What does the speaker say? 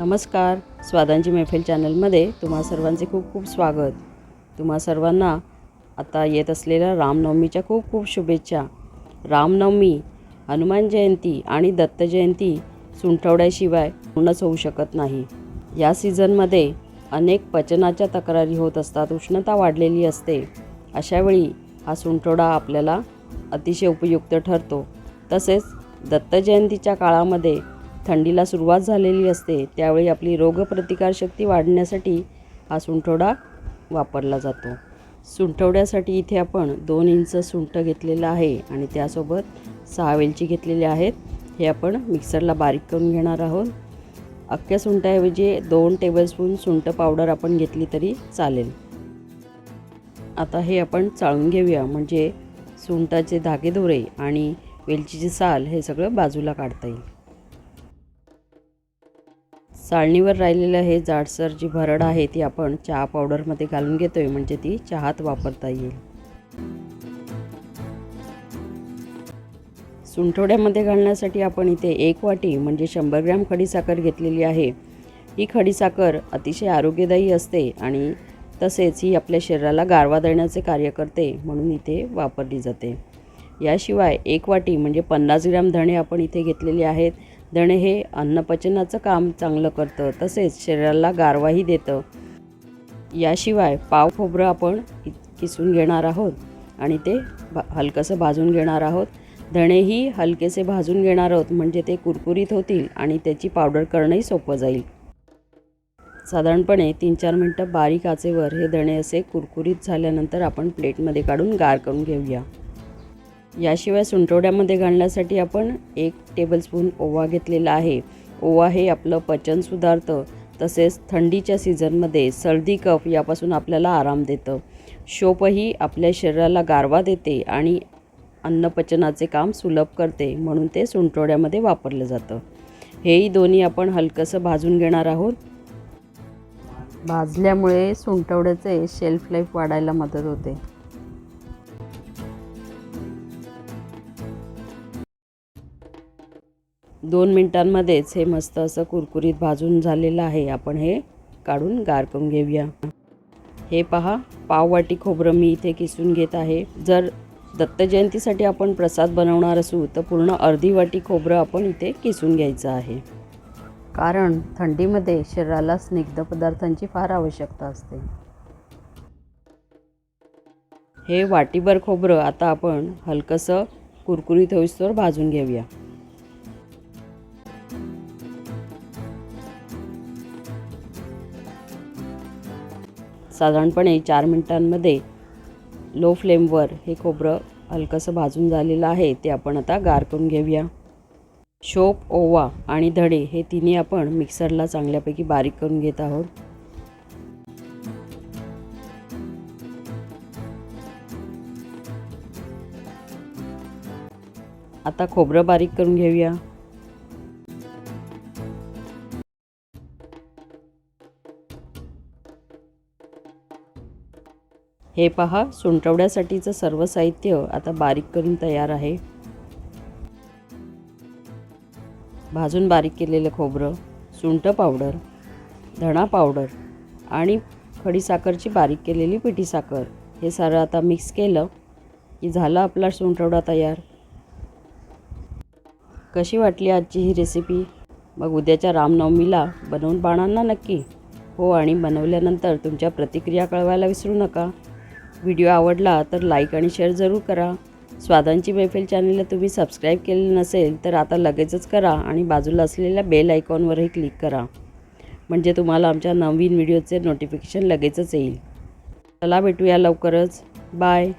नमस्कार स्वादांची मैफिल चॅनलमध्ये तुम्हा सर्वांचे खूप खूप स्वागत. तुम्हा सर्वांना आता येत असलेल्या रामनवमीच्या खूप खूप शुभेच्छा. रामनवमी हनुमान जयंती आणि दत्त जयंती सुंठवड्याशिवाय पूर्णच होऊ शकत नाही. या सीझनमध्ये अनेक पचनाच्या तक्रारी होत असतात उष्णता वाढलेली असते. अशावेळी हा सुंठवडा आपल्याला अतिशय उपयुक्त ठरतो. तसेच दत्त जयंतीच्या काळामध्ये थंडीला सुरुवात झालेली असते त्यावेळी आपली रोगप्रतिकारशक्ती वाढण्यासाठी हा सुंठवडा वापरला जातो. सुंठवड्यासाठी इथे आपण दोन इंच सुंठ घेतलेलं आहे आणि त्यासोबत सहा वेलची घेतलेली आहेत. हे आपण मिक्सरला बारीक करून घेणार आहोत. अख्ख्या सुंठाऐवजी दोन टेबलस्पून सुंठ पावडर आपण घेतली तरी चालेल. आता हे आपण चाळून घेऊया म्हणजे सुंठाचे धागेदोरे आणि वेलचीची साल हे सगळं बाजूला काढता येईल. चाळणीवर राहिलेलं हे जाडसर जी भरड आहे ती आपण चहा पावडरमध्ये घालून घेतोय म्हणजे ती चहात वापरता येईल. सुंठवड्यामध्ये घालण्यासाठी आपण इथे एक वाटी म्हणजे शंभर ग्रॅम खडीसाखर घेतलेली आहे. ही खडीसाखर अतिशय आरोग्यदायी असते आणि तसेच ही आपल्या शरीराला गारवा देण्याचे कार्य करते म्हणून इथे वापरली जाते. याशिवाय एक वाटी म्हणजे पन्नास ग्रॅम धणे आपण इथे घेतलेले आहेत. धणे हे अन्नपचनाचं काम चांगलं करतं तसेच शरीराला गारवाही देतं. याशिवाय पाव खोबरं आपण किसून घेणार आहोत आणि ते भा हलकंसं भाजून घेणार आहोत. धणेही हलकेसे भाजून घेणार आहोत म्हणजे ते कुरकुरीत होतील आणि त्याची पावडर करणंही सोपं जाईल. साधारणपणे तीन चार मिनटं बारीक आचेवर हे धणे असे कुरकुरीत झाल्यानंतर आपण प्लेटमध्ये काढून गार करून घेऊया. याशिवाय सुंठवड्यामध्ये घालण्यासाठी आपण एक टेबलस्पून ओवा घेतलेला आहे. ओवा हे आपलं पचन सुधारतं तसेच थंडीच्या सीझनमध्ये सर्दी कफ यापासून आपल्याला आराम देतं. शोपही आपल्या शरीराला गारवा देते आणि अन्नपचनाचे काम सुलभ करते म्हणून ते सुंठवड्यामध्ये वापरलं जातं. हेही दोन्ही आपण हलकंसं भाजून घेणार आहोत. भाजल्यामुळे सुंठवड्याचे शेल्फ लाईफ वाढायला मदत होते. दोन मिनटांमध्येच हे मस्त असं कुरकुरीत भाजून झालेलं आहे. आपण हे काढून गार करून घेऊया. हे पहा पाववाटी खोबरं मी इथे किसून घेत आहे. जर दत्त जयंतीसाठी आपण प्रसाद बनवणार असू तर पूर्ण अर्धी वाटी खोबरं आपण इथे किसून घ्यायचं आहे. कारण थंडीमध्ये शरीराला स्निग्ध पदार्थांची फार आवश्यकता असते. हे वाटीभर खोबरं आता आपण हलकंसं कुरकुरीत होईस्तोवर भाजून घेऊया. साधारणपणे चार मिनटांमध्ये लो फ्लेमवर हे खोबरं हलकंसं भाजून झालेलं आहे ते आपण आता गार करून घेऊया. शोप ओवा आणि धडे हे तिन्ही आपण मिक्सरला चांगल्यापैकी बारीक करून घेत आहोत. आता खोबरं बारीक करून घेऊया. हे पहा सुंटवड्यासाठीचं सर्व साहित्य आता बारीक करून तयार आहे. भाजून बारीक केलेलं खोबरं सुंट पावडर धणा पावडर आणि खडीसाखरची बारीक केलेली पिठी साखर. हे सारं आता मिक्स केलं की झाला आपला सुंटवडा तयार. कशी वाटली आजची ही रेसिपी मग उद्याच्या रामनवमीला बनवून पाहणार नक्की? हो आणि बनवल्यानंतर तुमच्या प्रतिक्रिया कळवायला विसरू नका. व्हिडिओ आवडला तर लाईक आणि शेअर जरूर करा. स्वादांची मैफिल चॅनलला तुम्ही सबस्क्राईब केलेलं नसेल तर आता लगेचच करा आणि बाजूला असलेल्या बेल आयकॉनवरही क्लिक करा. म्हणजे तुम्हाला आमच्या नवीन व्हिडिओचे नोटिफिकेशन लगेचच येईल. चला भेटूया लवकरच. बाय.